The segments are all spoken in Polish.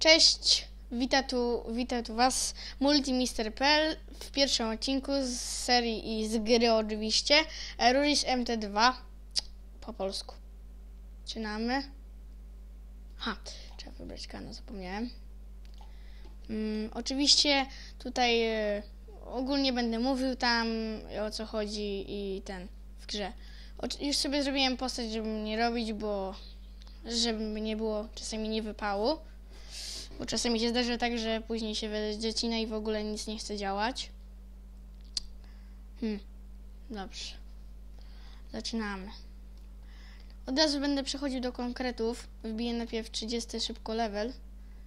Cześć, wita tu, wita tu Was Multimister.pl w pierwszym odcinku z serii i z gry oczywiście Ruris MT2 po polsku. Zaczynamy. Ha, trzeba wybrać kanał, zapomniałem. Mm, oczywiście tutaj e, ogólnie będę mówił tam o co chodzi i ten w grze. Oczy- już sobie zrobiłem postać, żeby nie robić, bo żeby nie było czasami nie wypału. Bo czasami się zdarza tak, że później się zacina i w ogóle nic nie chce działać. Hmm, dobrze. Zaczynamy. Od razu będę przechodził do konkretów. Wbiję najpierw 30 szybko level.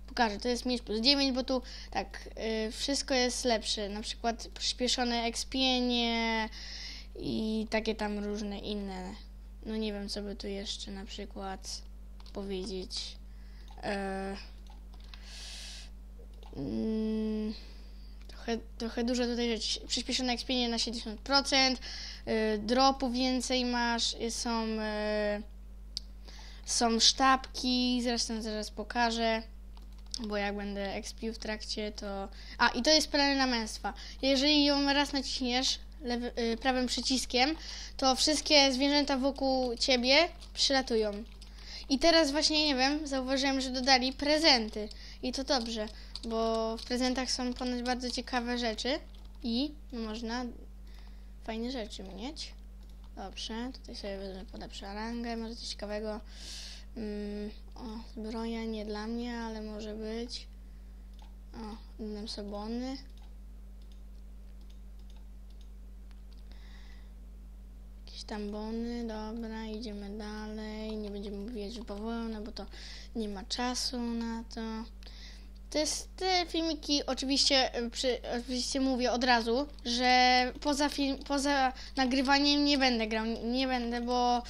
Pokażę, to jest mieć plus 9, bo tu tak, y, wszystko jest lepsze. Na przykład przyspieszone expienie i takie tam różne inne. No nie wiem, co by tu jeszcze na przykład powiedzieć. E, mm, trochę, trochę dużo tutaj rzeczy. Przyspieszone expienie na 70%, y, dropu więcej masz, y, są, y, są sztabki, zresztą zaraz pokażę, bo jak będę expił w trakcie, to... A, i to jest pelerina męstwa. Jeżeli ją raz naciśniesz lewy, prawym przyciskiem, to wszystkie zwierzęta wokół ciebie przylatują. I teraz właśnie, nie wiem, zauważyłem, że dodali prezenty. I to dobrze, bo w prezentach są ponoć bardzo ciekawe rzeczy i można fajne rzeczy mieć. Dobrze, tutaj sobie wezmę polepszę rangę, może coś ciekawego. Mm, o, zbroja nie dla mnie, ale może być. O, dam sobony. Jakieś tam bony, dobra, idziemy dalej. Nie będziemy mówić, że powolno, bo to nie ma czasu na to. To jest te filmiki, oczywiście, y, przy, oczywiście mówię od razu, że poza, film, poza nagrywaniem nie będę grał, nie, nie będę, bo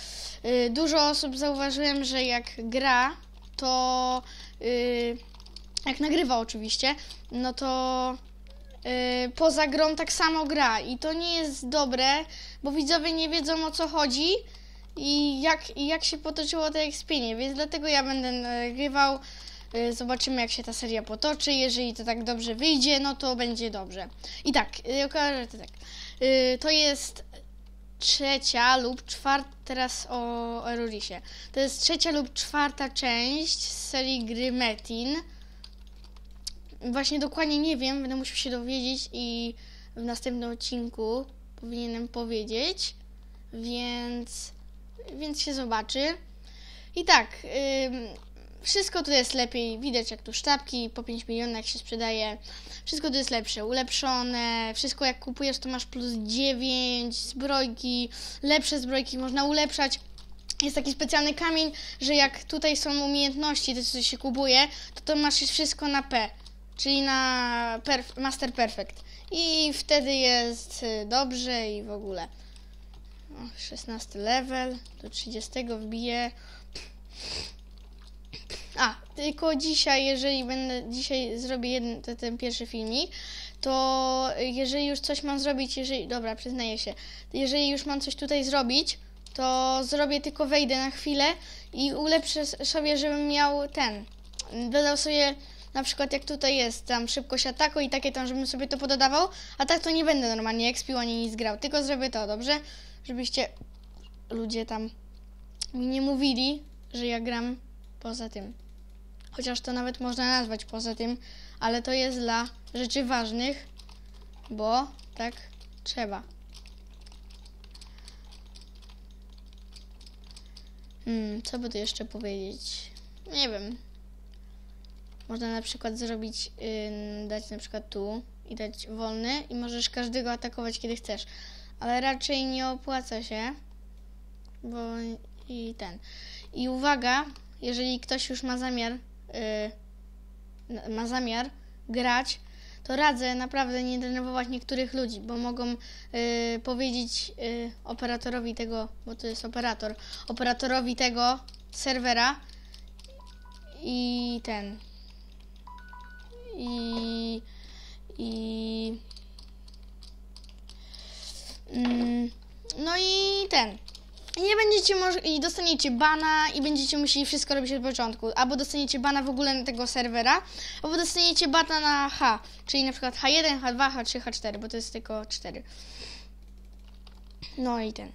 y, dużo osób zauważyłem, że jak gra, to y, jak nagrywa oczywiście, no to y, poza grą tak samo gra i to nie jest dobre, bo widzowie nie wiedzą o co chodzi i jak, jak się potoczyło to ekspienie, więc dlatego ja będę nagrywał. Y, Zobaczymy, jak się ta seria potoczy. Jeżeli to tak dobrze wyjdzie, no to będzie dobrze. I tak, y, okaże to tak. Y, To jest trzecia lub czwarta, teraz o Erurisie. To jest trzecia lub czwarta część z serii gry Metin. Właśnie dokładnie nie wiem, będę musiał się dowiedzieć i w następnym odcinku powinienem powiedzieć, więc, więc się zobaczy. I tak, ym, wszystko tu jest lepiej, widać jak tu sztabki po 5 milionach się sprzedaje, wszystko tu jest lepsze, ulepszone, wszystko jak kupujesz to masz plus 9, zbrojki, lepsze zbrojki można ulepszać. Jest taki specjalny kamień, że jak tutaj są umiejętności, to co się kupuje, to to masz wszystko na P, czyli na perf- Master Perfect. I wtedy jest y, dobrze i w ogóle. O, 16 level, do 30 wbiję. A, tylko dzisiaj, jeżeli będę, dzisiaj zrobię jeden, ten, ten pierwszy filmik, to jeżeli już coś mam zrobić, jeżeli, dobra, przyznaję się, jeżeli już mam coś tutaj zrobić, to zrobię tylko wejdę na chwilę i ulepszę sobie, żebym miał ten, dodał sobie na przykład jak tutaj jest, tam szybkość ataku i takie tam, żebym sobie to pododawał, a tak to nie będę normalnie expił ani nic grał, tylko zrobię to, dobrze? Żebyście ludzie tam mi nie mówili, że ja gram poza tym. Chociaż to nawet można nazwać poza tym, ale to jest dla rzeczy ważnych, bo tak trzeba. Hmm, co by tu jeszcze powiedzieć? Nie wiem. Można na przykład zrobić, ym, dać na przykład tu i dać wolny i możesz każdego atakować kiedy chcesz. Ale raczej nie opłaca się, bo i ten. I uwaga, jeżeli ktoś już ma zamiar, y, ma zamiar grać, to radzę naprawdę nie denerwować niektórych ludzi, bo mogą y, powiedzieć y, operatorowi tego, bo to jest operator, operatorowi tego serwera i ten będziecie i dostaniecie bana i będziecie musieli wszystko robić od początku. Albo dostaniecie bana w ogóle na tego serwera, albo dostaniecie bana na H, czyli na przykład H1, H2, H3, H4, bo to jest tylko 4. No i ten.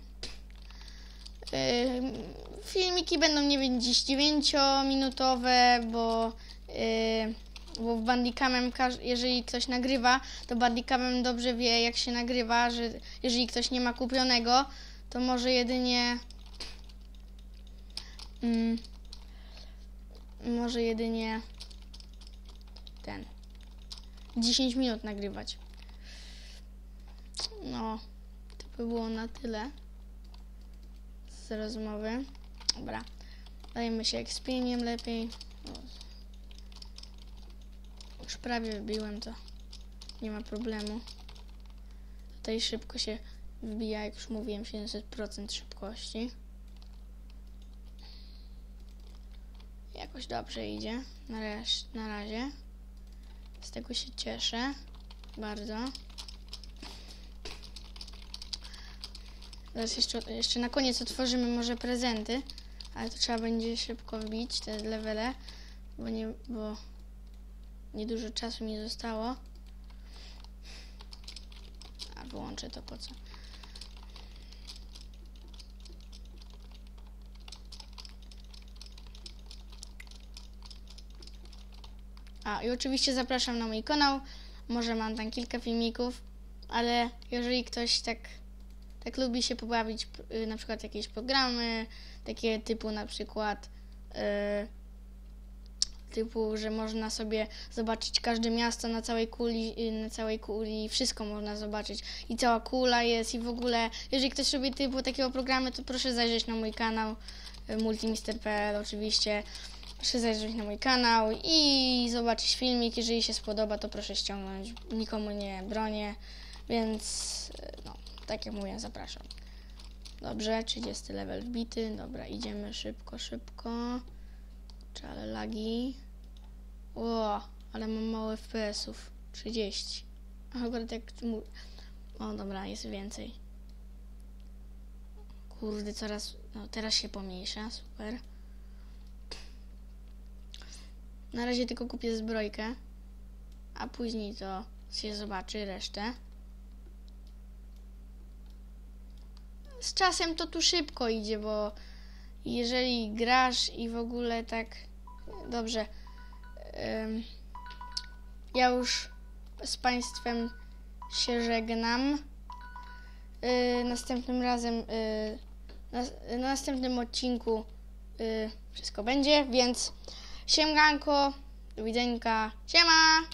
Ym, filmiki będą nie wiem dziś 9-minutowe, bo, yy, bo Bandicamem, jeżeli ktoś nagrywa, to Bandicamem dobrze wie jak się nagrywa, że jeżeli ktoś nie ma kupionego, to może jedynie mm, może jedynie ten 10 minut nagrywać. No, to by było na tyle z rozmowy. Dobra, dajmy się ekspieniem lepiej. O. Już prawie wybiłem to. Nie ma problemu. Tutaj szybko się wbija, jak już mówiłem, 700% szybkości. Jakoś dobrze idzie. Na, razie, na razie. Z tego się cieszę. Bardzo. Zaraz jeszcze, jeszcze na koniec otworzymy może prezenty, ale to trzeba będzie szybko wbić te levele, bo nie, bo niedużo czasu mi zostało. A wyłączę to po co? A i oczywiście zapraszam na mój kanał. Może mam tam kilka filmików, ale jeżeli ktoś tak tak lubi się pobawić y, na przykład jakieś programy, takie typu na przykład y, typu, że można sobie zobaczyć każde miasto na całej kuli, y, na całej kuli, wszystko można zobaczyć i cała kula jest i w ogóle, jeżeli ktoś robi typu takiego programy, to proszę zajrzeć na mój kanał y, multimister.pl oczywiście. Proszę zajrzeć na mój kanał i zobaczyć filmik. Jeżeli się spodoba, to proszę ściągnąć. Nikomu nie bronię, więc y, no, tak jak mówię, zapraszam. Dobrze, 30 level wbity. Dobra, idziemy szybko, szybko. Czy ale lagi. O, ale mam mało FPS-ów. 30. A akurat jak mu... O, dobra, jest więcej. Kurde, coraz... No, teraz się pomniejsza, super. Na razie tylko kupię zbrojkę, a później to się zobaczy resztę. Z czasem to tu szybko idzie, bo jeżeli grasz i w ogóle tak dobrze. Ym, ja już z Państwem się żegnam. Yy, następnym razem, yy, na, na następnym odcinku yy, wszystko będzie, więc siemganko, do widzenia, siema!